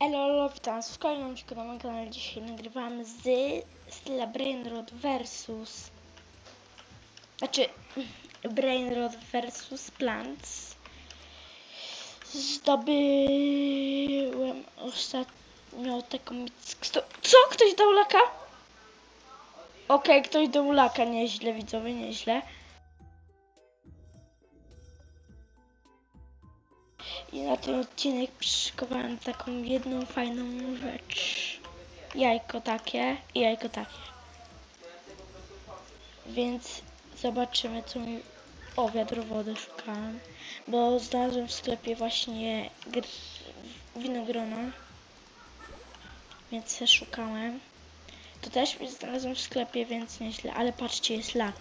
Elo, witam w kolejnym odcinku na moim kanale. Dzisiaj nagrywamy z Stella Brainrod versus... Znaczy, Brainrod versus Plants. Zdobyłem ostatnio taką... Co? Ktoś dał laka? Okej, ktoś dał laka, nieźle widzowie, nieźle. I na ten odcinek przyszykowałem taką jedną fajną rzecz. Jajko takie i jajko takie. Więc zobaczymy co mi... O, wody szukałem. Bo znalazłem w sklepie właśnie gr... winogrona. Więc szukałem. To też znalazłem w sklepie, więc nieźle. Ale patrzcie, jest lak.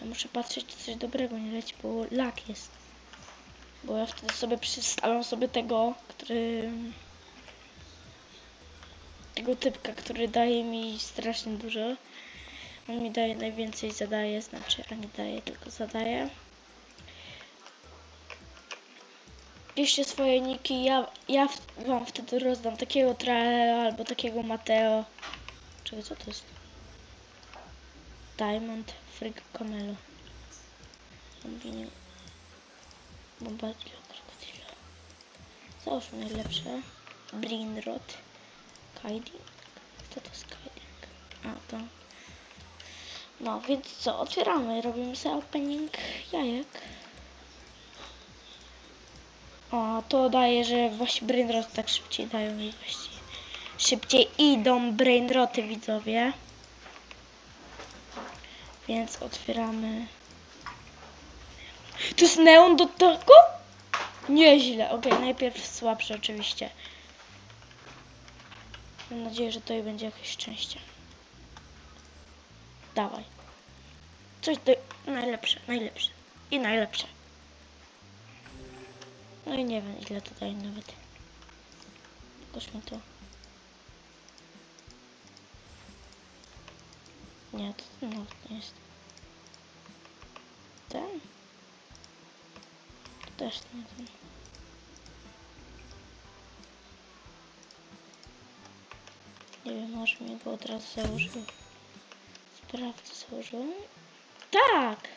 Ja muszę patrzeć, czy coś dobrego nie leci, bo lak jest. Bo ja wtedy sobie przystawiam sobie tego, który... Tego typka, który daje mi strasznie dużo. On mi daje najwięcej, zadaje, znaczy, a nie daje, tylko zadaje. Piszcie swoje niki, ja, ja wam wtedy rozdam takiego Traela albo takiego Mateo. Czekaj, co to jest? Diamond Freak Camelo. Kombiniu. Bombardier Crocodile. Załóżmy najlepsze. Brinrod. Kiding. Kto to jest Kiding? A, to. No, więc co? Otwieramy. Robimy sobie opening jajek. O, to daje, że właśnie Brainrot tak szybciej dają i właściwie szybciej idą Brainroty widzowie. Więc otwieramy. To jest neon do tego? Nieźle. Okej, najpierw słabszy oczywiście. Mam nadzieję, że to i będzie jakieś szczęście. Dawaj. Coś do... Najlepsze, najlepsze. I najlepsze. No i nie wiem ile tutaj nawet. Jakoś mi to... Nie, to nawet nie jest. Ten? Też nie ten. Nie wiem, może mi go od razu założył. Sprawdzę, założyłem. Tak!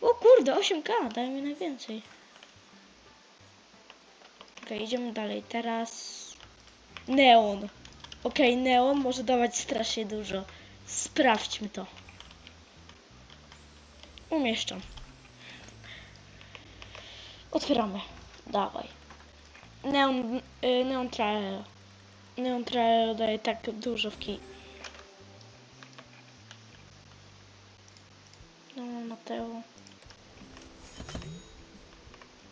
O kurde, 8k, daj mi najwięcej. Okej, idziemy dalej. Teraz neon. Okej, neon może dawać strasznie dużo. Sprawdźmy to. Umieszczam. Otwieramy. Dawaj. Neon, y, neon Trail. Neon Trail daje tak dużo w kij. No, Mateo.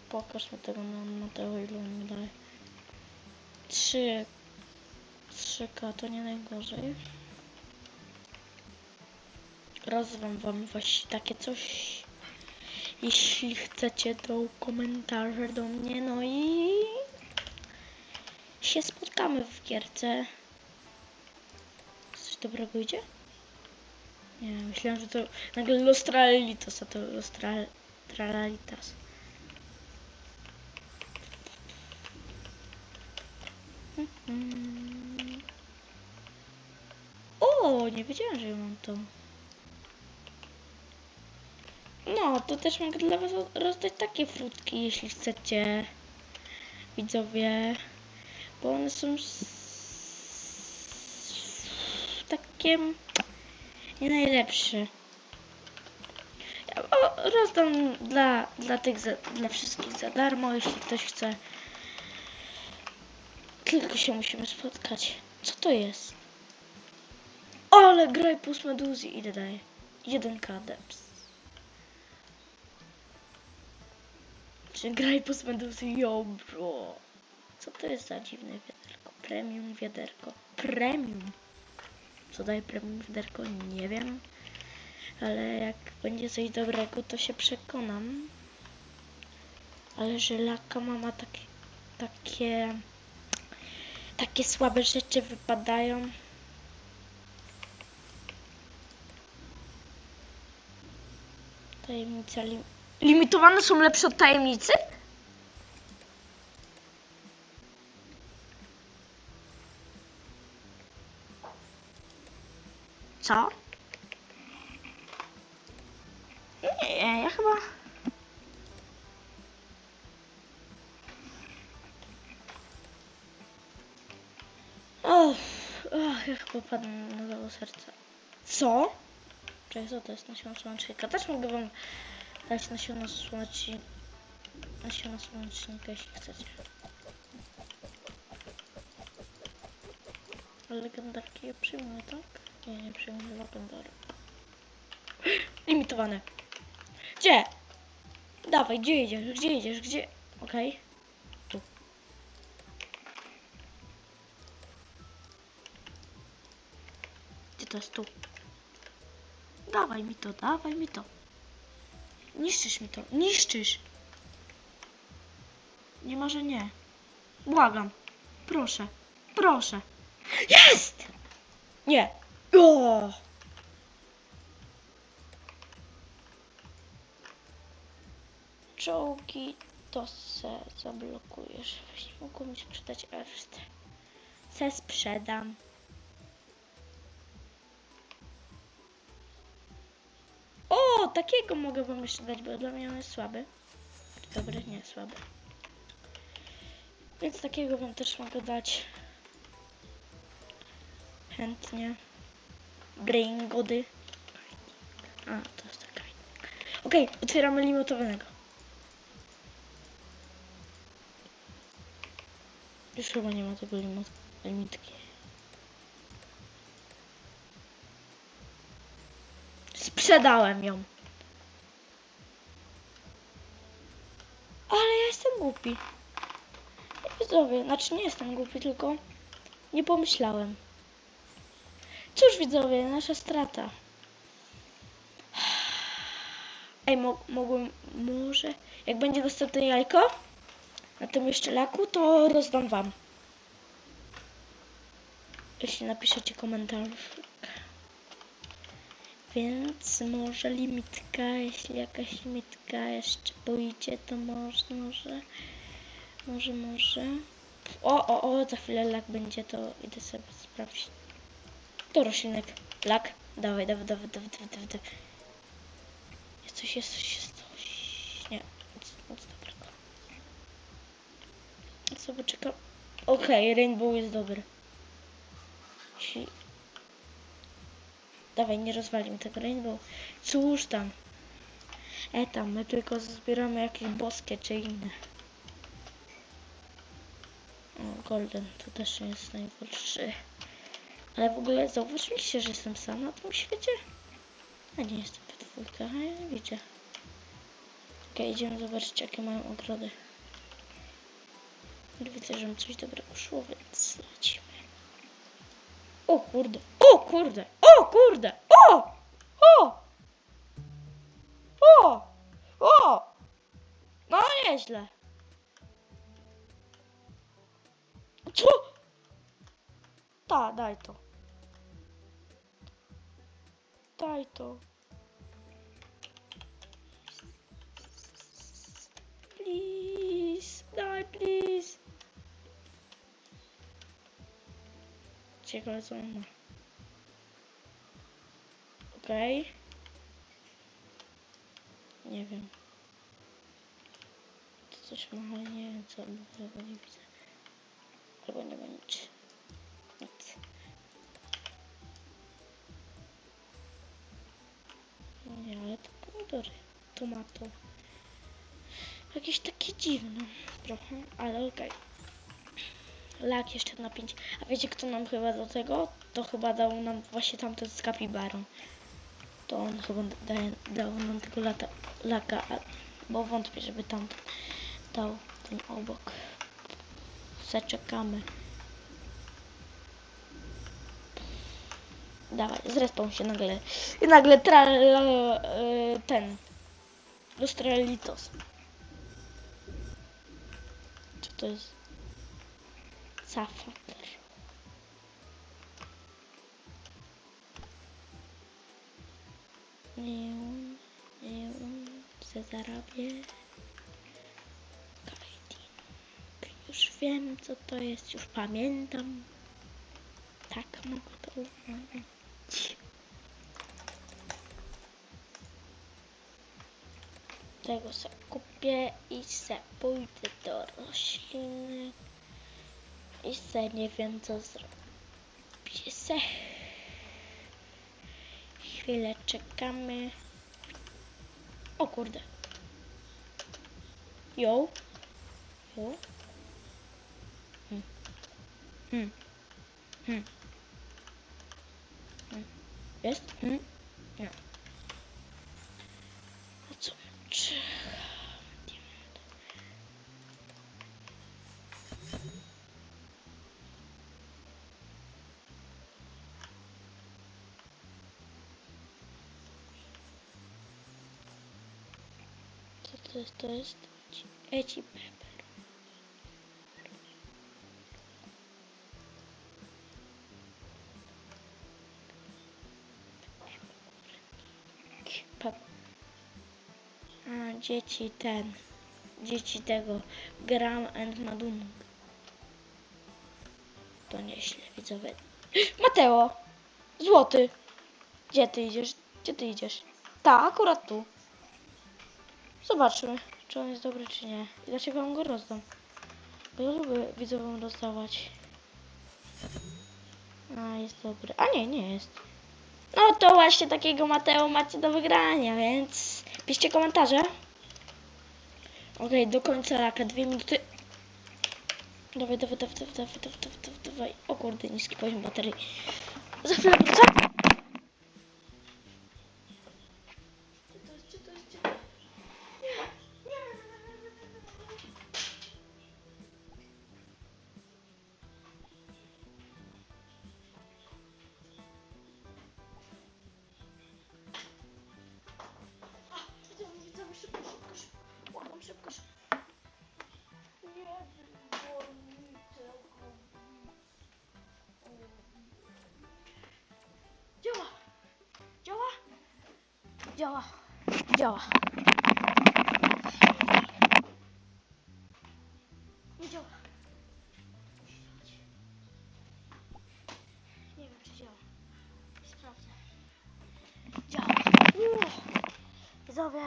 Pokaż mi tego Neon Mateo, ile on mi daje. 3 3K to nie najgorzej. Rozdam wam właśnie takie coś. Jeśli chcecie, to komentarze do mnie, no i się spotkamy w gierce. Coś dobrego idzie? Nie, myślałem, że to nagle Los Tralalitos, a to Los Tra- Tralalitas. Mhm. O, nie wiedziałem, że mam to. No, to też mogę dla was rozdać takie frutki, jeśli chcecie. Widzowie. Bo one są takie nie najlepsze. Ja rozdam dla, dla tych, za, dla wszystkich za darmo, jeśli ktoś chce. Tylko się musimy spotkać. Co to jest? Ale graj plus meduzy. Ile daje? 1k deps. Czy graj plus meduzy? Yo bro. Co to jest za dziwne wiaderko? Premium wiaderko. Premium. Co daje premium wiaderko? Nie wiem. Ale jak będzie coś dobrego, to się przekonam. Ale że laka mama takie, takie, takie słabe rzeczy wypadają. Tajemnica lim limitowane są lepsze od tajemnicy? Co? Nie, ja chyba... Och, och ja chyba padłem na serce. Co? Cześć, to jest nasiona członczyka? Też mogę wam dać nasiona słonecznika. Nasiona słonecznika, jeśli chcecie. Legendarki ja przyjmuję, tak? Nie, nie przyjmuję legendarek. Limitowane. Gdzie? Dawaj, gdzie idziesz? Gdzie idziesz? Gdzie? Okej. Tu. Gdzie to jest tu? Dawaj mi to, dawaj mi to. Niszczysz mi to, niszczysz. Nie może nie. Błagam. Proszę, proszę. Jest! Nie. O! Czołgi to se zablokujesz. Właśnie mogło mi się przydać Erst. Se sprzedam. Takiego mogę wam jeszcze dać, bo dla mnie on jest słaby. Dobry, nie słaby. Więc takiego wam też mogę dać. Chętnie. Bringody. A, to jest taka. Okej, otwieramy limitowanego. Już chyba nie ma tego limit limitki. Sprzedałem ją. Ale ja jestem głupi. Widzowie, znaczy nie jestem głupi, tylko nie pomyślałem. Cóż widzowie, nasza strata. Ej, mo mogłem, może, jak będzie dostępne jajko na tym jeszcze laku, to rozdam wam. Jeśli napiszecie komentarz. Więc może limitka, jeśli jakaś limitka jeszcze pójdzie, to może, może, może, może. O, o, o, za chwilę lak będzie, to idę sobie sprawdzić. To roślinek, lak, dawaj, dawaj, dawaj, dawaj, dawaj, dawaj. dawaj. Jest coś, jest coś, jest coś. Nie, nic, nic dobrego. Ja sobie czekam. Okej, rainbow jest dobry. Dawaj, nie rozwalimy tego rainbow. Cóż tam. E tam, my tylko zbieramy jakieś boskie czy inne. O, golden to też nie jest najgorszy. Ale w ogóle zauważyliście, że jestem sam na tym świecie? A nie jestem we dwójkę, a ja nie widzę. Okej, idziemy zobaczyć jakie mają ogrody. Widzę, że mi coś dobrego szło, więc lecimy. O kurde, o kurde, o kurde, o! O! O! O! No nieźle. Co? Ta, daj to. Daj to. Please, daj, please. On ma. Okej. Nie wiem. To coś ma, nie wiem co, bo nie widzę. Albo nie ma nic. Nic. Nie, ale to pomidory. Tomato. Jakieś takie dziwne trochę, ale okej. Lak jeszcze na 5. A wiecie kto nam chyba do tego? To chyba dał nam właśnie tamten z kapibarą. To on chyba daje, dał nam tego lata, laka, bo wątpię, żeby tam dał ten obok. Zaczekamy. Dawaj, zresztą się nagle. I nagle tra, e, ten. Lustralitos. Co to jest? szafa też. Nie nie um, se. Już wiem co to jest, już pamiętam. Tak mogę to. Tego se kupię i se pójdę do roślinek i se nie wiem co zrobić. Se. Chwilę czekamy. O kurde. Jo. Jo. Hmm. Hmm. Hmm. Hmm. Jest? Hmm. Nie. A co? Czy... Diament. Co to To jest Eci pepper. Dzieci ten. Dzieci tego. Gram and Madung. To nieźle, widzowie. Mateo! Złoty! Gdzie ty idziesz? Gdzie ty idziesz? Ta, akurat tu. Zobaczmy, czy on jest dobry, czy nie. I dlaczego wam go rozdam. Bo ja lubię widzową rozdawać. A, jest dobry. A nie, nie jest. No to właśnie takiego Mateo macie do wygrania, więc piszcie komentarze. Ok, do końca raka, dwie minuty. Dawaj, dawaj, dawaj, dawaj, dawaj, dawaj, dawaj. O kurde, niski poziom baterii. Za chwilę wrócę. Działa! Działa! Nie działa. Nie wiem, czy działa. Sprawdzę. Działa. Widzowie.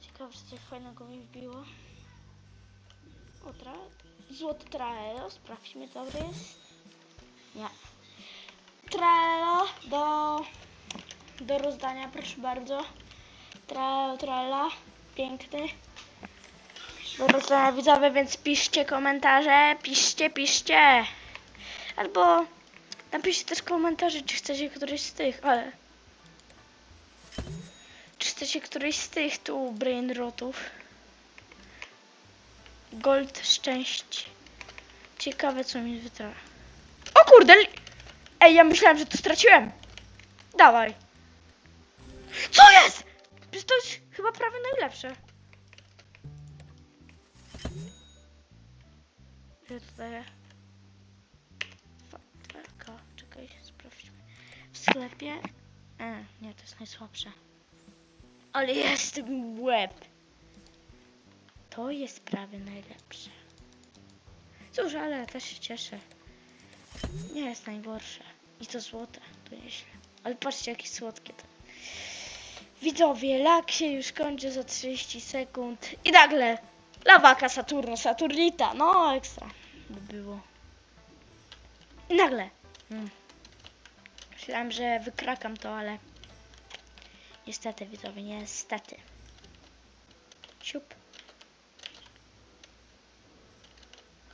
Ciekawe, czy coś fajnego mi wbiło. O, tra... Złoty traelo. Sprawdźmy, dobry jest. Nie. Traelo do... Do rozdania, proszę bardzo. Traelo, traela. Piękny. Do rozdania widzowie, więc piszcie komentarze. Piszcie, piszcie. Albo napiszcie też komentarze, czy chcecie któryś z tych, ale... Czy chcecie któryś z tych tu brainrotów? Gold szczęść. Ciekawe co mi wytra. O kurde! Ej, ja myślałem, że to straciłem. Dawaj. Co jest? To jest chyba prawie najlepsze. Ile to daje? Czekaj, sprawdźmy. W sklepie. E, nie, to jest najsłabsze. Ale jest łeb. To jest prawie najlepsze. Cóż, ale też się cieszę. Nie jest najgorsze. I to złote, to nieźle. Ale patrzcie, jakie słodkie to. Widzowie, lak się już kończy za 30 sekund. I nagle lawaka Saturno, Saturnita. No, ekstra by było. I nagle. Hmm. Myślałem, że wykrakam to, ale niestety, widzowie, niestety. Siup.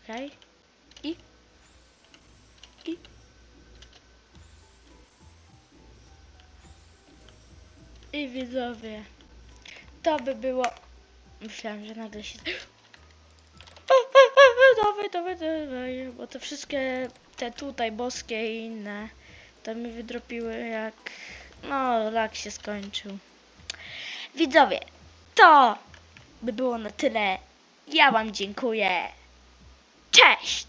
Okej. I. I. I widzowie. To by było. Myślałem, że nagle się. Dawaj, dawaj, dawaj. Bo to wszystkie te tutaj boskie i inne to mi wydropiły jak. No, lak się skończył. Widzowie, to by było na tyle. Ja Wam dziękuję. Cześć!